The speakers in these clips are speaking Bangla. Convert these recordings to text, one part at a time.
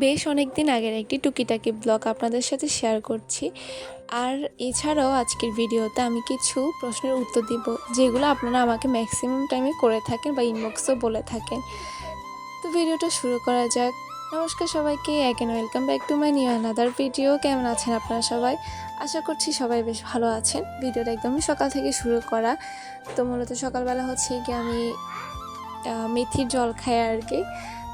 বেশ অনেক দিন আগের একটি টুকিটাকি ব্লগ আপনাদের সাথে শেয়ার করছি। আর এছাড়াও আজকের ভিডিওতে আমি কিছু প্রশ্নের উত্তর দিব, যেগুলো আপনারা আমাকে ম্যাক্সিমাম টাইমে করে থাকেন বা ইনবক্সও বলে থাকেন। তো ভিডিওটা শুরু করা যাক। নমস্কার সবাইকে again welcome back to my new another video কেমন আছেন আপনারা সবাই? আশা করছি সবাই বেশ ভালো আছেন। ভিডিওটা একদমই সকাল থেকে শুরু করা। তো মূলত সকালবেলা হচ্ছে কি আমি মেথির জল খাই আর কি।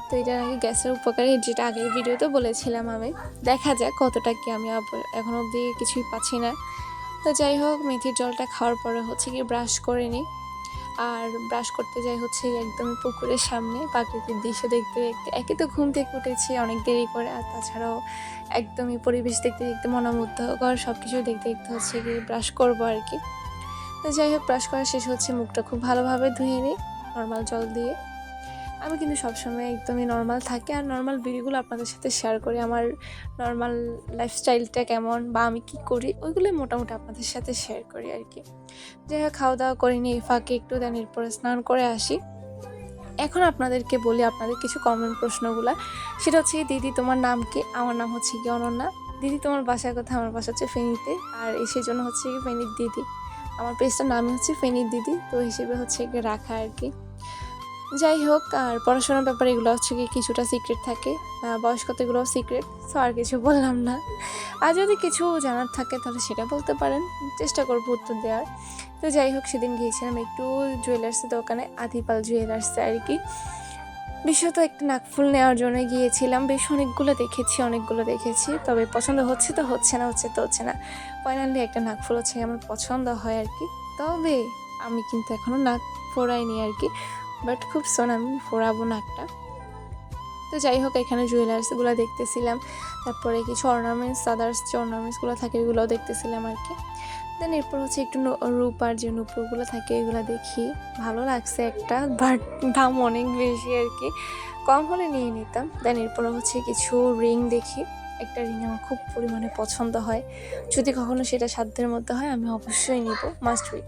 তো এটা নাকি গ্যাসের উপকারী, যেটা আগের ভিডিওতে বলেছিলাম আমি। দেখা যাক কতটা কি আমি এখন অবধি কিছুই পাচ্ছি না। তো যাই হোক, মেথির জলটা খাওয়ার পরে হচ্ছে কি ব্রাশ করে নিই। আর ব্রাশ করতে যাই হচ্ছে একদমই পুকুরের সামনে, প্রাকৃতিক দৃশ্য দেখতে দেখতে। একে তো ঘুম থেকে উঠেছি অনেক দেরি করে, আর তাছাড়াও একদমই পরিবেশ দেখতে দেখতে মনোমুগ্ধকর সব কিছু দেখতে দেখতে হচ্ছে কি ব্রাশ করব আর কি। তো যাই হোক, ব্রাশ করা শেষ হচ্ছে, মুখটা খুব ভালোভাবে ধুয়ে নিই, নর্মাল জল দিয়ে। আমি কিন্তু সবসময় একদমই নর্মাল থাকি আর নর্মাল ভিডিওগুলো আপনাদের সাথে শেয়ার করি। আমার নর্মাল লাইফস্টাইলটা কেমন বা আমি কি করি, ওইগুলোই মোটামুটি আপনাদের সাথে শেয়ার করি আর কি। যাই হোক খাওয়া দাওয়া করিনি ফাঁকে একটু দেন, এরপরে স্নান করে আসি। এখন আপনাদেরকে বলি আপনাদের কিছু কমন প্রশ্নগুলো। সেটা হচ্ছে, দিদি, তোমার নাম কি? আমার নাম হচ্ছে কি অনন্যা। দিদি, তোমার বাসার কথা, আমার বাসা হচ্ছে ফেনীতে। আর সেই জন্য হচ্ছে ফেনীর দিদি। আমার পেজটার নাম হচ্ছে ফেনীর দিদি। তো হিসেবে হচ্ছে রাখা আর কি। যাই হোক আর পড়াশোনার ব্যাপারে এগুলো হচ্ছে কি কিছুটা সিক্রেট থাকে। আহ, বয়স্কতাগুলোও সিক্রেট সো আর কিছু বললাম না। আর যদি কিছু জানার থাকে তাহলে সেটা বলতে পারেন চেষ্টা করব উত্তর দেওয়ার। তো যাই হোক সেদিন গিয়েছিলাম একটু জুয়েলার্সের দোকানে আদিপাল জুয়েলার্সে আর কি। বিশেষত একটা নাকফুল নেওয়ার জন্য গিয়েছিলাম বেশ অনেকগুলো দেখেছি অনেকগুলো দেখেছি। তবে পছন্দ হচ্ছে তো হচ্ছে না হচ্ছে তো হচ্ছে না। ফাইনালি একটা নাকফুল হচ্ছে আমার পছন্দ হয় আর কি। তবে আমি কিন্তু এখনও নাক ফোড়াইনি আর কি। বাট খুব সোন, আমি ফোড়াবো নাকটা তো যাই হোক, এখানে জুয়েলার্সগুলো দেখতেছিলাম। তারপরে কিছু অর্নামেন্টস আদার্স যে অর্নামেন্টসগুলো থাকে, এগুলোও দেখতেছিলাম আর কি। দেন এরপর হচ্ছে একটু ন- রূপার যে নুপুরগুলো থাকে, এগুলো দেখি। ভালো লাগছে একটা বাট দাম অনেক বেশি আর কি। কম হলে নিয়ে নিতাম। দেন এরপর হচ্ছে কিছু রিং দেখি। একটা রিং আমার খুব পরিমাণে পছন্দ হয়। যদি কখনো সেটা সাধ্যের মধ্যে হয়, আমি অবশ্যই নিব। মাস্ট বি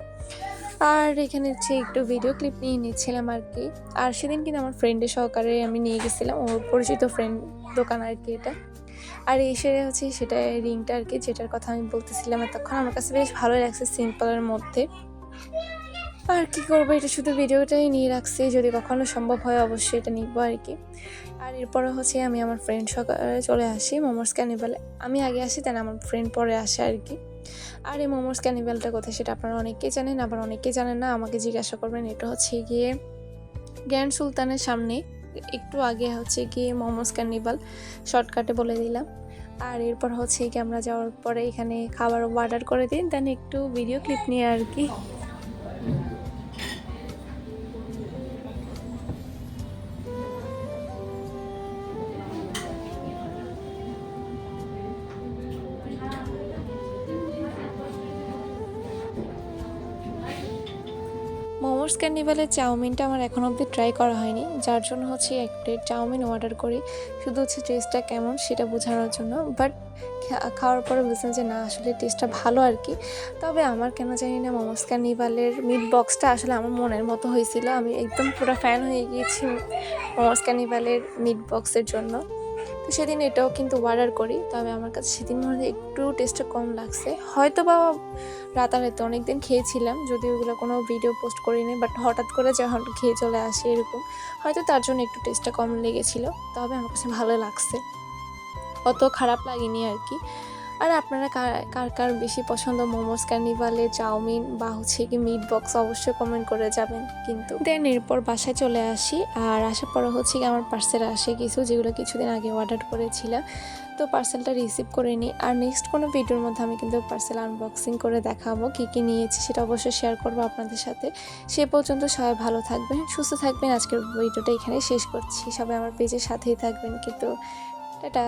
আর এখানে হচ্ছে একটু ভিডিও ক্লিপ নিয়ে নিচ্ছিলাম আর কি আর সেদিন কিন্তু আমার ফ্রেন্ডের সহকারে আমি নিয়ে গেছিলাম, ওর পরিচিত ফ্রেন্ড দোকান আর কি এটা। আর এসে হচ্ছে সেটা রিংটা আর কি যেটার কথা আমি বলতেছিলাম এতক্ষণ, আমার কাছে বেশ ভালোই লাগছে সিম্পলের মধ্যে। আর কি করব, এটা শুধু ভিডিওটাই নিয়ে রাখছি, যদি কখনো সম্ভব হয় অবশ্যই এটা নিবো আর কি আর এরপরে হচ্ছে আমি আমার ফ্রেন্ড সকালে চলে আসি, মোমোস ক্যানিবালে আমি আগে আসি তাই আমার ফ্রেন্ড পরে আসে আর কি আর এই মোমোস ক্যানিবালটা কোথায় সেটা আপনারা অনেকেই জানেন, আবার অনেকেই জানেন না, আমাকে জিজ্ঞাসা করবেন, এটা হচ্ছে গিয়ে গ্র্যান্ড সুলতানের সামনে, একটু আগে হচ্ছে গিয়ে মোমোস ক্যানিবাল শর্টকাটে বলে দিলাম। আর এরপর হচ্ছে কি আমরা যাওয়ার পরে এখানে খাবার অর্ডার করে দিন, দেন একটু ভিডিও ক্লিপ নিয়ে আর কি। মোমোস ক্যান্ডিভালের চাউমিনটা আমার এখন অবধি ট্রাই করা হয়নি। যার জন্য হচ্ছে এক প্লেট চাউমিন অর্ডার করি। শুধু হচ্ছে টেস্টটা কেমন সেটা বোঝানোর জন্য। বাট খাওয়ার পরে বুঝলাম যে না, আসলে টেস্টটা ভালো আর কি। তবে আমার কেন জানি না মোমোস ক্যানিভালের মিট বক্সটা আসলে আমার মনের মতো হয়েছিল। আমি একদম পুরো ফ্যান হয়ে গিয়েছি মোমোস ক্যানিভালের মিট বক্সের জন্য। সেদিন এটাও কিন্তু অর্ডার করি, তবে আমার কাছে সেদিন মনে হয় একটু টেস্টটা কম লাগছে। হয়তো বা রাতারাতি অনেক দিন খেয়েছিলাম, যদি ওগুলো কোনো ভিডিও পোস্ট করিনি বাট হঠাৎ করে যখন খেয়ে চলে আসি এরকম, হয়তো তার জন্য একটু টেস্টটা কম লেগেছিল, তবে আমার কাছে ভালো লাগছে। অত খারাপ লাগেনি আর কি। আর আপনারা কার- কার বেশি পছন্দ? মোমোস ক্যানিভালে চাউমিন বা হচ্ছে কি মিট বক্স অবশ্যই কমেন্ট করে যাবেন কিন্তু। দেন এরপর বাসায় চলে আসি আর আসার পর হচ্ছে কি আমার পার্সেল আসে কিছু যেগুলো কিছুদিন আগে অর্ডার করেছিলাম। তো পার্সেলটা রিসিভ করে নিই আর নেক্সট কোনো ভিডিওর মধ্যে আমি কিন্তু পার্সেল আনবক্সিং করে দেখাবো, কী কী নিয়েছি সেটা অবশ্যই শেয়ার করব আপনাদের সাথে। সে পর্যন্ত সবাই ভালো থাকবেন, সুস্থ থাকবেন। আজকের ভিডিওটা এখানে শেষ করছি। সবাই আমার পেজের সাথেই থাকবেন কিন্তু। টাটা!